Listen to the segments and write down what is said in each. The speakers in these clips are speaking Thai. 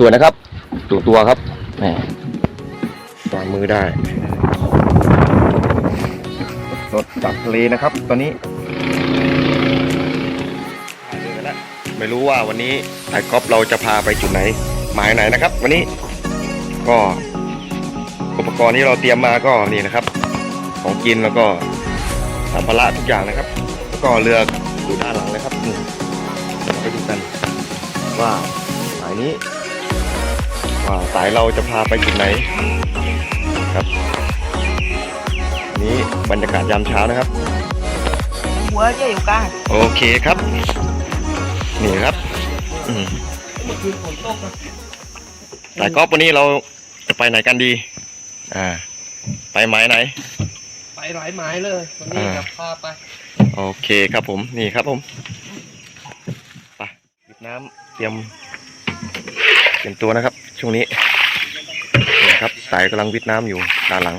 ตัวนะครับตัวตัวครับแหมวางมือได้รถจากทะเลนะครับ ตอนนี้ไม่รู้ว่าวันนี้ไอ้ก๊อฟเราจะพาไปจุดไหน หมายไหนนะครับ วันนี้ก็อุปกรณ์ที่เราเตรียมมาก็นี่นะครับ ของกินแล้วก็สัมภาระทุกอย่างนะครับแล้วก็เรืออยู่ด้านหลังนะครับนี่ไปดูกันว่าสายนี้ ว่าสายเราจะพาไปจุดไหนครับอันนี้บรรยากาศยามเช้านะครับ หัวจะอยู่กลางโอเคครับ นี่ครับอืมสายกอล์ฟวันนี้เราจะไปไหนกันดี อ่า ไปหมายไหน ไปหลายหมายเลยวันนี้อ่าจะพาไป โอเคครับผม นี่ครับผมไปหยิบน้ำเตรียมเตรียมตัวนะครับ ช่วงนี้นี่ครับสายกำลังวิดน้ำอยู่ด้านหลัง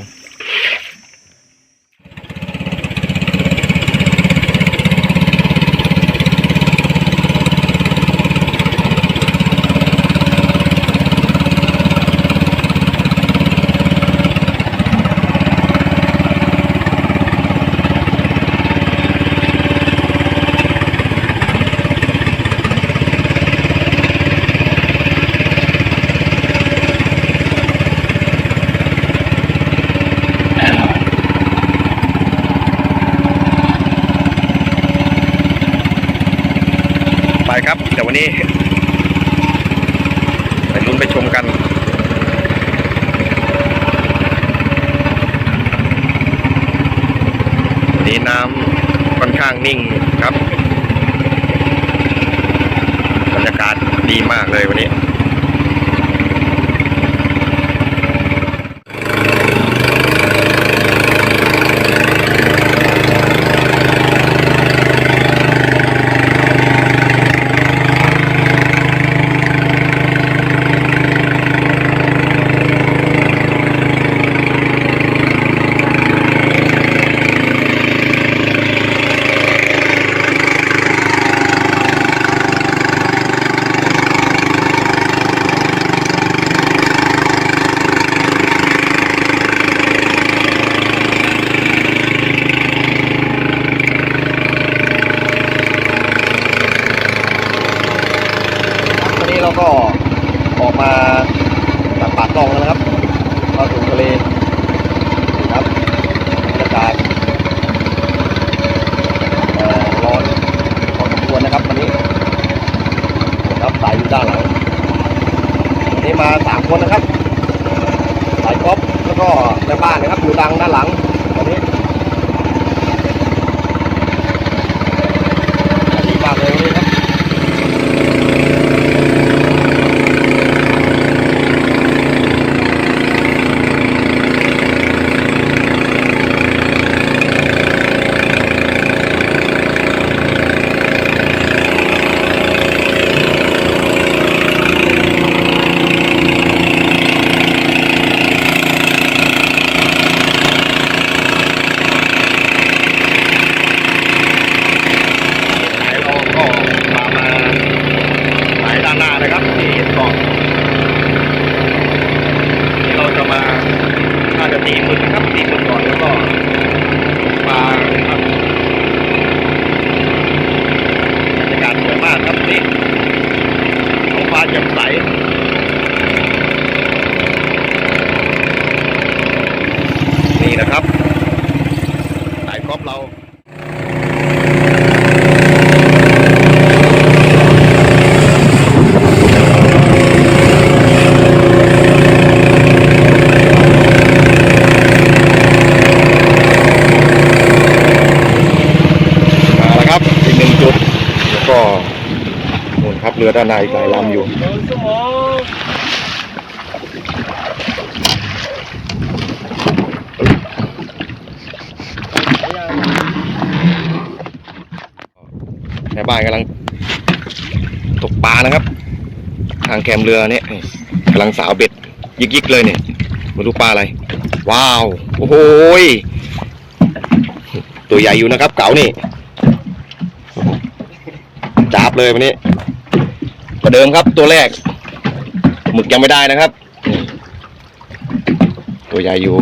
นี้ไปลุ้นไปชมกันวันนี้น้ำค่อนข้างนิ่งครับบรรยากาศดีมากเลยวันนี้ ตอนนี้เราก็ออกมาจากปากคลองแล้วนะครับเข้าสู่ทะเลนี่ครับบรรยากาศเอ่อร้อนพอสมควรนะครับวันนี้ครับสายอยู่ด้านหลังวันนี้มาสามคนนะครับ สายก๊อฟแล้วก็แม่บ้านนะครับอยู่ดังด้านหลังวันนี้ดีมากเลยวันนี้ครับ สายเราก็พามาสายด้านหน้านะครับที่เห็นเกาะที่เราจะมาน่าจะตีหมึกนะครับตีหมึกก่อนแล้วก็ปลาครับบรรยากาศสวยมากครับนี่ท้องฟ้าแจ่มใสนี่นะครับสายกอล์ฟเรา มาแล้วครับอีกหนึ่งจุด แล้วก็นู่นครับเรือ ด้านในอีกหลายลำอยู่ แม่บ้านกำลังตกปลานะครับ ทางแคมเรือเนี่ยกำลังสาวเบ็ด ยิกๆเลยเนี่ยมาดูปลาอะไร ว้าว โอ้โหตัวใหญ่อยู่นะครับ เก๋านี่จับเลยวันนี้ ประเดิมครับตัวแรก หมึกยังไม่ได้นะครับ ตัวใหญ่อยู่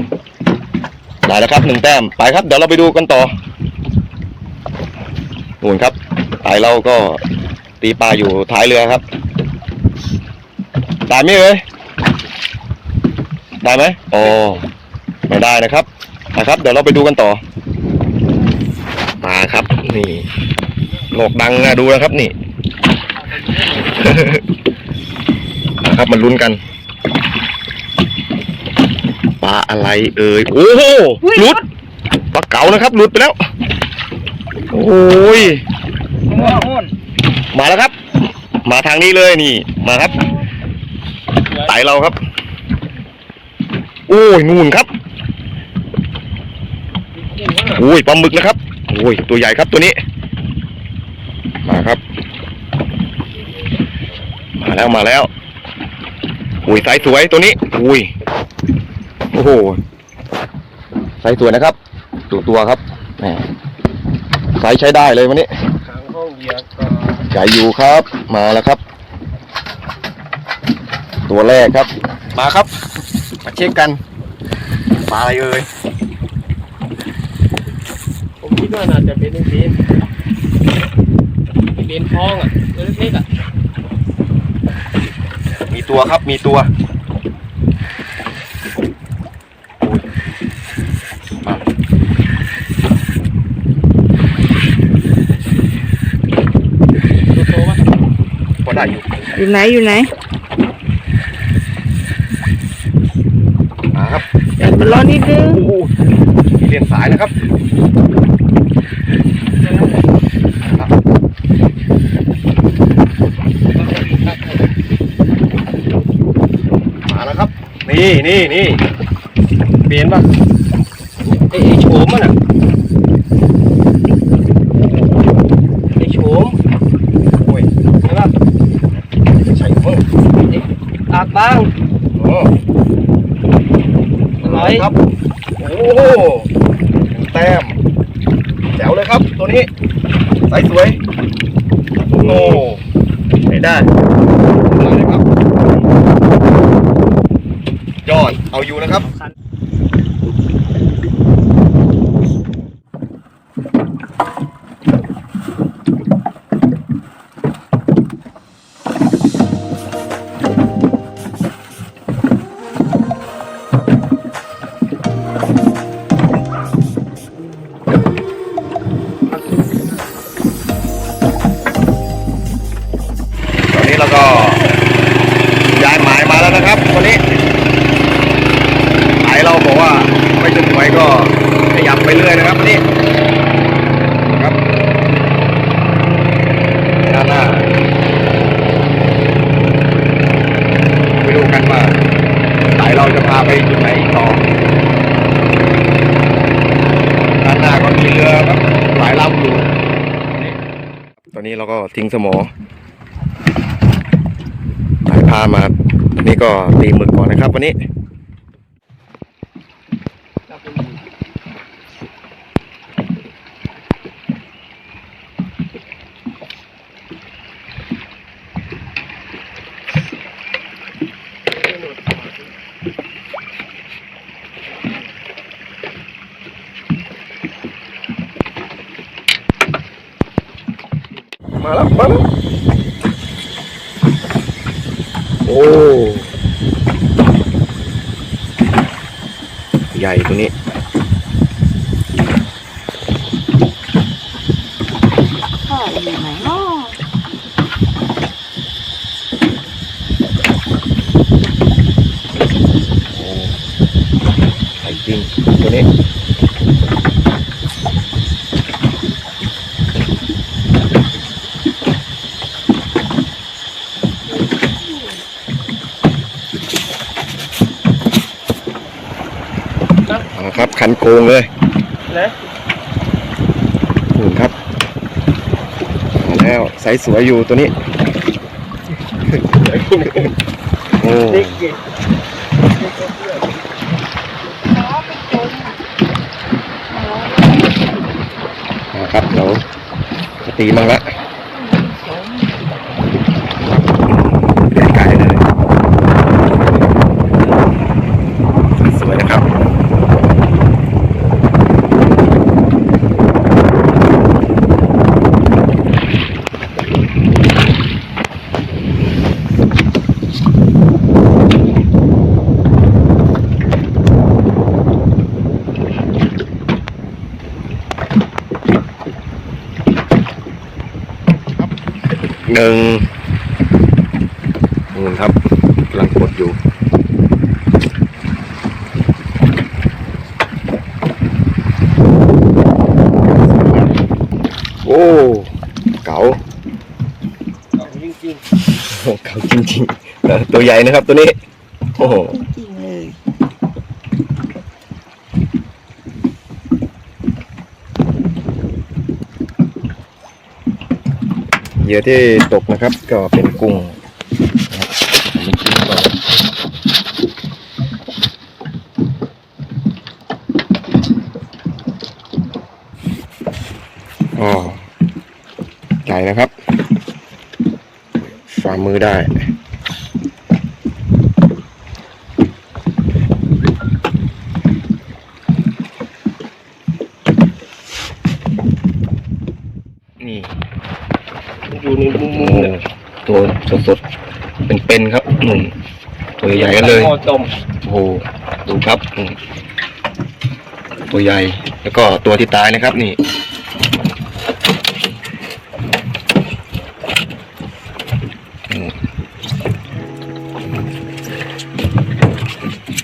ได้แล้วครับหนึ่งแต้มไปครับ เดี๋ยวเราไปดูกันต่อนู่นครับไอเราก็ตีปลาอยู่ท้ายเรือครับได้ไหมเอ่ยได้ไหมอ๋อไม่ได้นะครับนะครับ เดี๋ยวเราไปดูกันต่อมาครับ นี่โลกดังนะดูนะครับนี่ นะครับมันลุ้นกันปลาอะไรเอ่ยโอ้โหหลุดปลาเก๋านะครับหลุดไปแล้ว โอ้ยม่วนม่วนมาแล้วครับ มาทางนี้เลยนี่ มาครับไต่เราครับ โอ้ยนู่นครับโอ้ยปลาหมึกนะครับโอ้ยตัวใหญ่ครับตัวนี้ มาครับ มาแล้วมาแล้วอุ้ยไซส์สวยตัวนี้อุ้ยโอ้โหไซส์สวยนะครับตัวตัวครับแหมไซส์ใช้ได้เลยวันนี้ใหญ่อยู่ครับ มาแล้วครับ ตัวแรกครับ มาครับ มาเช็คกันปลาอะไรเอ่ยผมคิดว่าน่าจะเป็นไอ้เบนเบนทองอะตัวเล็กๆอะ ตัวครับ มีตัวอุ้ยมาตัวโตวะพอได้อยู่ อยู่ไหนอยู่ไหนมาครับเดี๋ยวมันร้อนนิดนึงโอ้โหมีเลียนสายนะครับครับมาแล้วครับ นี่นี่นี่เบนปะไอ้ไอ้โฉมมันอะไอ้โฉมโอ้ยใช่ปะใช่เพิ่งปากบางโอ้อร่อยครับ โอ้โหหนึ่งแต้มแจ๋วเลยครับ ตัวนี้ใสสวย โอ้โหใช้ได้มาเลยครับ ยอด เอาอยู่นะครับ ตอนนี้เราก็ทิ้งสมอสายพามา นี่ก็ตีหมึกก่อนนะครับวันนี้ มาแล้วมาแล้ว โอ้ใหญ่ตัวนี้พ่ออยู่ไหนเนาะโอ้ใหญ่จริงตัวนี้เอาละครับคันโกงเลยนะนู่นครับมาแล้วไซส์สวยอยู่ตัวนี้โอ้เด็กเก่งนะครับเราจะตีมั่งละไกลๆเลย หนึ่งนู่นครับกำลังกดอยู่ โอ้เก๋าจริงเก๋าจริงๆเออตัวใหญ่นะครับตัวนี้ โอ้โห จริงเลย เห ยื่อที่ตกนะครับ ก็เป็นกุ้งนะครับอนอ๋อใหญ่นะครับฝ่ามือได้ นี่ ๆอยู่ในมุม โอ้ มุมเนี่ย ตัว สดๆ เป็นๆครับนุ่นตัวใหญ่ๆกันเลยหม้อต้มโอ้โห ดูครับอืมตัวใหญ่ แล้วก็ตัวที่ตายนะครับ นี่อืม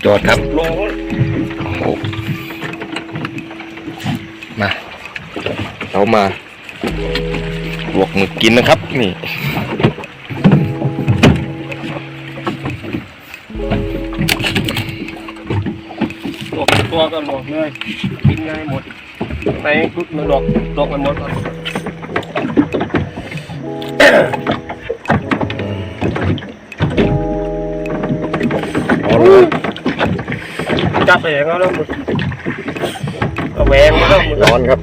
จอดครับ ลงโอ้โหมา เรามาบวกหมึกกินนะครับ นี่ ตัวตัวก็หลอกเลยกินง่ายหมดในคุดมันหลอกหลอกมันหมดร้อนเลยจับไปอย่างนั้นแล้วหมดเอาแหวงมาแล้วหมดร้อนครับ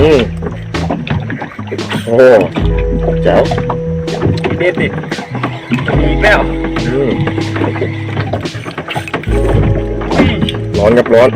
อืมโอ้แจ๋วเด็ดดิมีอีกแล้วอืมร้ อนกับร้อน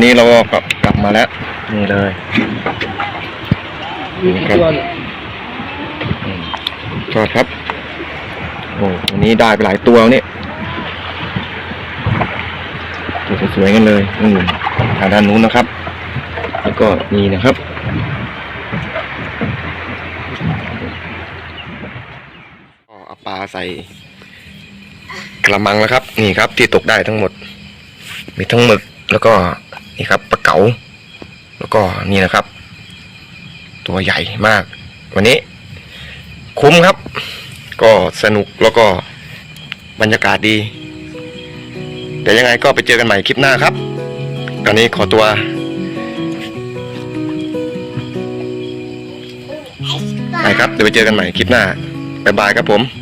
อนนี้เราก็กลับมาแล้ว นี่เลยมีอีกตัวหนึ่งอืมชอดครับ โอ้วันนี้ได้ไปหลายตัวเนี่ยตัวสวยๆกันเลยอืมทางด้านนู้นนะครับ แล้วก็นี่นะครับก็เอาปลาใส่กระมังแล้วครับ นี่ครับที่ตกได้ทั้งหมด มีทั้งหมึกแล้วก็ นี่ครับปลาเก๋าแล้วก็นี่นะครับ ตัวใหญ่มาก วันนี้ คุ้มครับ ก็สนุกแล้วก็บรรยากาศดีแต่ยังไงก็ไปเจอกันใหม่คลิปหน้าครับ ตอนนี้ขอตัวไปครับ เดี๋ยวไปเจอกันใหม่คลิปหน้าบ๊ายบายครับผม